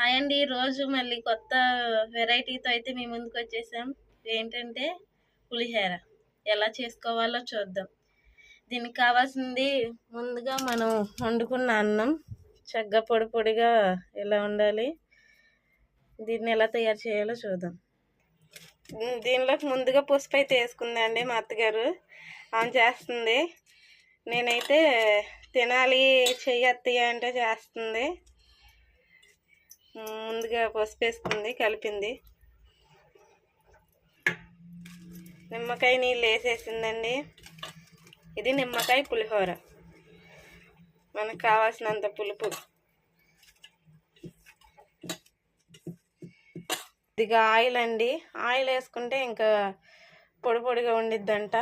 Hi అండి రోజు మళ్ళీ కొత్త వెరైటీతో అయితే మీ ముందుకు వచ్చేసాం. ఏంటంటే పులిహోర. ఎలా చేసుకోవాలో చూద్దాం. దీనికి కావాల్సింది ముందుగా మనం వండుకున్న అన్నం చక్కగా పొడి పొడిగా ఎలా ఉండాలి దీన్ని ఎలా తయారు చేయాలో చూద్దాం. దీనిలోకి ముందుగా పసుపు అయితే వేసుకుందండి మా అత్తగారు. ఆమె చేస్తుంది. నేనైతే తినాలి చెయ్యత్తయ్య అంటే చేస్తుంది. ముందుగా పసుపు వేసుకుంది కలిపింది. నిమ్మకాయ నీళ్ళు వేసేసిందండి. ఇది నిమ్మకాయ పులిహోర. మనకు కావాల్సినంత పులుపు. ఇదిగా ఆయిల్ అండి. ఆయిల్ వేసుకుంటే ఇంకా పొడి పొడిగా ఉండిద్దంట.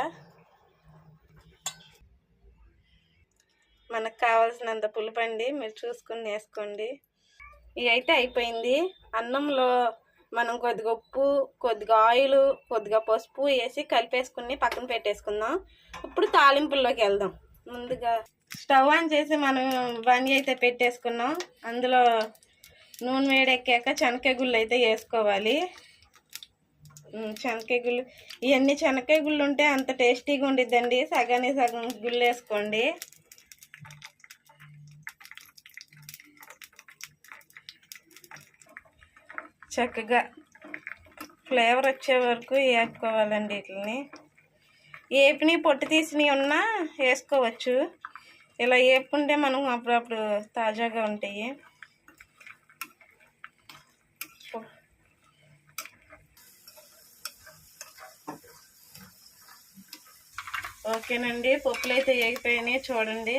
మనకు కావాల్సినంత పులుపు అండి. మీరు చూసుకుని వేసుకోండి. ఇవి అయితే అయిపోయింది. అన్నంలో మనం కొద్దిగా ఉప్పు కొద్దిగా ఆయిల్ కొద్దిగా పసుపు వేసి కలిపేసుకుని పక్కన పెట్టేసుకుందాం. ఇప్పుడు తాలింపుల్లోకి వెళ్దాం. ముందుగా స్టవ్ ఆన్ చేసి మనం బండి అయితే పెట్టేసుకున్నాం. అందులో నూనె వేడెక్కాక శనక్కాయ గుళ్ళు అయితే వేసుకోవాలి. ఉమ్, శనక్కాయ గుళ్ళు ఇవన్నీ శనక్కాయ గుళ్ళు ఉంటే అంత టేస్టీగా ఉండిద్దండి. సగానే సగం గుళ్ళు వేసుకోండి. చక్కగా ఫ్లేవర్ వచ్చే వరకు వేపుకోవాలండి వీటిని. ఏపిని పొట్టు తీసినవి ఉన్నా వేసుకోవచ్చు. ఇలా వేపుకుంటే మనం అప్పుడప్పుడు తాజాగా ఉంటాయి. ఓకేనండి పప్పులు అయితే వేగిపోయినాయి చూడండి.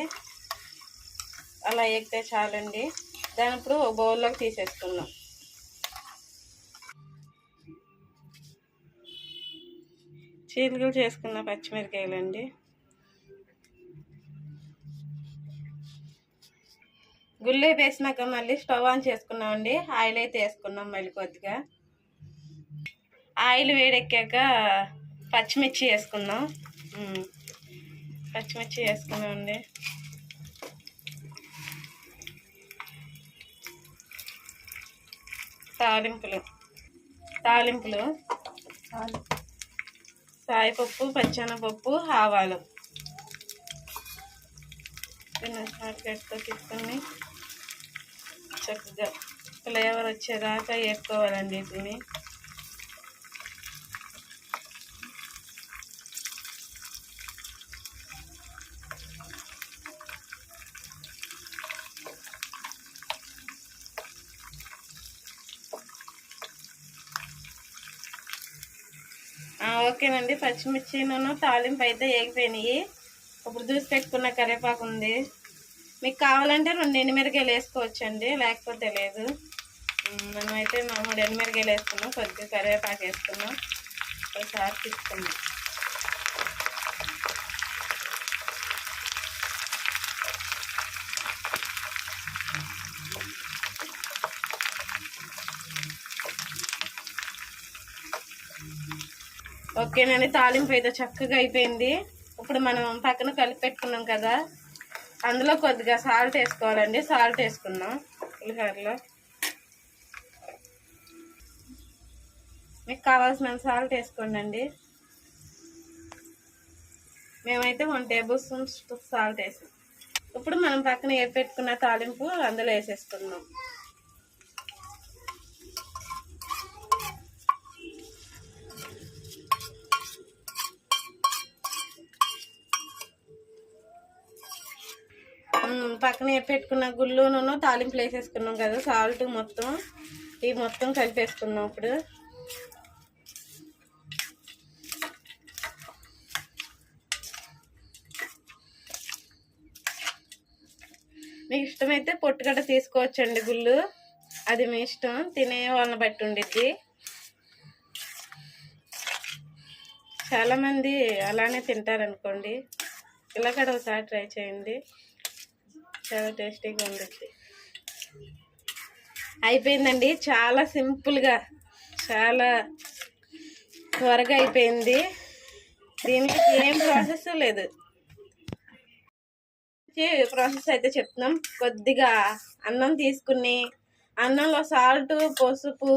అలా వేగితే చాలండి. దాని ఇప్పుడు ఒక బౌల్లోకి తీసేసుకుందాం. చీలికలు చేసుకున్న పచ్చిమిరకాయలండి. గుళ్ళే వేసినాక మళ్ళీ స్టవ్ ఆన్ చేసుకున్నామండి. ఆయిల్ అయితే వేసుకున్నాం మళ్ళీ కొద్దిగా. ఆయిల్ వేడెక్కాక పచ్చిమిర్చి వేసుకున్నాం. పచ్చిమిర్చి వేసుకున్నామండి. తాలింపులు తాలింపులు. సాయిపప్పు పచ్చెనపప్పు ఆవాలు. మార్కెట్తో తీసుకొని చక్కగా ఫ్లేవర్ వచ్చేదాకా వేసుకోవాలండి వీటిని ఓకేనండి. పచ్చిమిర్చి నూనె తాలింపు అయితే వేగిపోయినాయి ఇప్పుడు దూసి పెట్టుకున్న కరివేపాకు ఉంది. మీకు కావాలంటే రెండు ఎండుమిరకాయలు వేసుకోవచ్చండి. లేకపోతే లేదు. మనమైతే మనం మా మూడు ఎండుమిరకాయలు వేసుకున్నాం. కొద్దిగా కరివేపాకు వేసుకున్నాం. ఒకసారి తీసుకున్నాం ఓకేనండి తాలింపు అయితే చక్కగా అయిపోయింది. ఇప్పుడు మనం పక్కన కలిపి పెట్టుకున్నాం కదా అందులో కొద్దిగా సాల్ట్ వేసుకోవాలండి. సాల్ట్ వేసుకున్నాం పులిహోరలో మీకు కావాల్సిన సాల్ట్ వేసుకోండి మేమైతే వన్ టేబుల్ స్పూన్ సాల్ట్ వేసాం. ఇప్పుడు మనం పక్కన ఏ పెట్టుకున్న తాలింపు అందులో వేసేసుకున్నాం పక్కనే పెట్టుకున్న గుళ్ళును తాలింపులు వేసేసుకున్నాం కదా సాల్ట్ మొత్తం ఇవి మొత్తం కలిపేసుకున్నాం ఇప్పుడు. మీకు ఇష్టమైతే పొట్టుగడ్డ తీసుకోవచ్చండి గుళ్ళు. అది మీ ఇష్టం తినే వాళ్ళని బట్టి ఉండిద్ది. చాలామంది అలానే తింటారనుకోండి. ఇలా కూడా ఒకసారి ట్రై చేయండి. చాలా టేస్టీగా ఉంటుంది అయిపోయిందండి. చాలా సింపుల్గా చాలా త్వరగా అయిపోయింది. దీనికి ఏం ప్రాసెస్ లేదు. ప్రాసెస్ అయితే చెప్తున్నాం. కొద్దిగా అన్నం తీసుకుని అన్నంలో సాల్ట్ పసుపు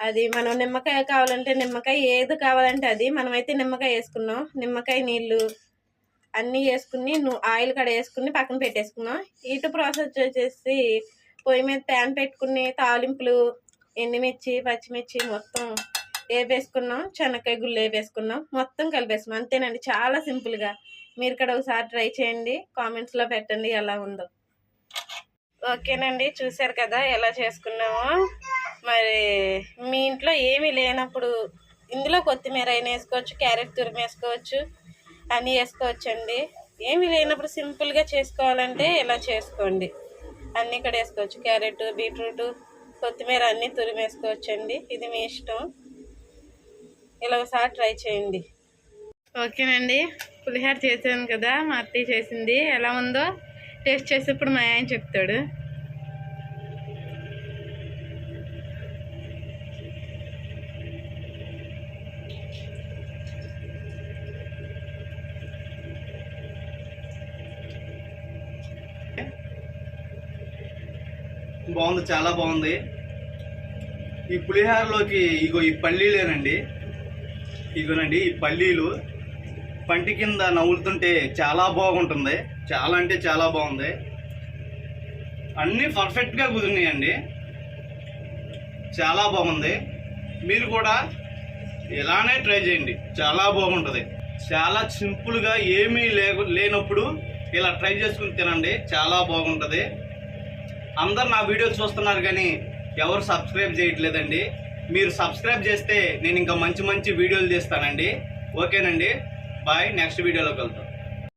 అది మనం నిమ్మకాయ కావాలంటే నిమ్మకాయ ఏది కావాలంటే అది మనమైతే నిమ్మకాయ వేసుకున్నాం. నిమ్మకాయ నీళ్ళు అన్నీ వేసుకుని ఆయిల్ కడ వేసుకుని పక్కన పెట్టేసుకున్నాం ఇటు ప్రాసెస్ వచ్చేసి పొయ్యి మీద ప్యాన్ పెట్టుకుని తాలింపులు ఎండుమిర్చి పచ్చిమిర్చి మొత్తం వేపేసుకున్నాం. చెనక్కాయ గుళ్ళు వేపేసుకున్నాం. మొత్తం కలిపేసుకున్నాం. అంతేనండి చాలా సింపుల్గా. మీరు ఇక్కడ ఒకసారి ట్రై చేయండి. కామెంట్స్లో పెట్టండి ఎలా ఉందో. ఓకేనండి చూశారు కదా ఎలా చేసుకున్నామో. మరి మీ ఇంట్లో ఏమీ లేనప్పుడు ఇందులో కొత్తిమీర అయినా వేసుకోవచ్చు క్యారెట్ తురిమేసుకోవచ్చు వేసుకోవచ్చు అన్నీ ఏమి లేనప్పుడు సింపుల్గా చేసుకోవాలంటే ఇలా చేసుకోండి. అన్నీ ఇక్కడ వేసుకోవచ్చు. క్యారెట్ బీట్రూట్ కొత్తిమీర అన్నీ తురిమేసుకోవచ్చండి. ఇది మీ ఇష్టం. ఇలా ఒకసారి ట్రై చేయండి. ఓకేనండి. పులిహోర చేశాను కదా. మా అత్తయ్య చేసింది. ఎలా ఉందో టేస్ట్ చేసేప్పుడు మా ఆయన చెప్తాడు. బాగుంది చాలా బాగుంది. ఈ పులిహారలోకి ఇగో ఈ పల్లీలేనండి. ఇగోనండి ఈ పల్లీలు. పంటి కింద నవ్వులుతుంటే చాలా బాగుంటుంది. చాలా అంటే చాలా బాగుంది. అన్నీ పర్ఫెక్ట్గా కుదిరినాయండి. చాలా బాగుంది. మీరు కూడా ఇలానే ట్రై చేయండి. చాలా బాగుంటుంది. చాలా సింపుల్గా ఏమీ లేనప్పుడు ఇలా ట్రై చేసుకుని తినండి. చాలా బాగుంటుంది. అందరు నా వీడియోలు చూస్తున్నారు కానీ ఎవరు సబ్స్క్రైబ్ చేయట్లేదండి. మీరు సబ్స్క్రైబ్ చేస్తే నేను ఇంకా మంచి మంచి వీడియోలు చేస్తానండి ఓకేనండి. బాయ్. నెక్స్ట్ వీడియోలోకి వెళ్తాం.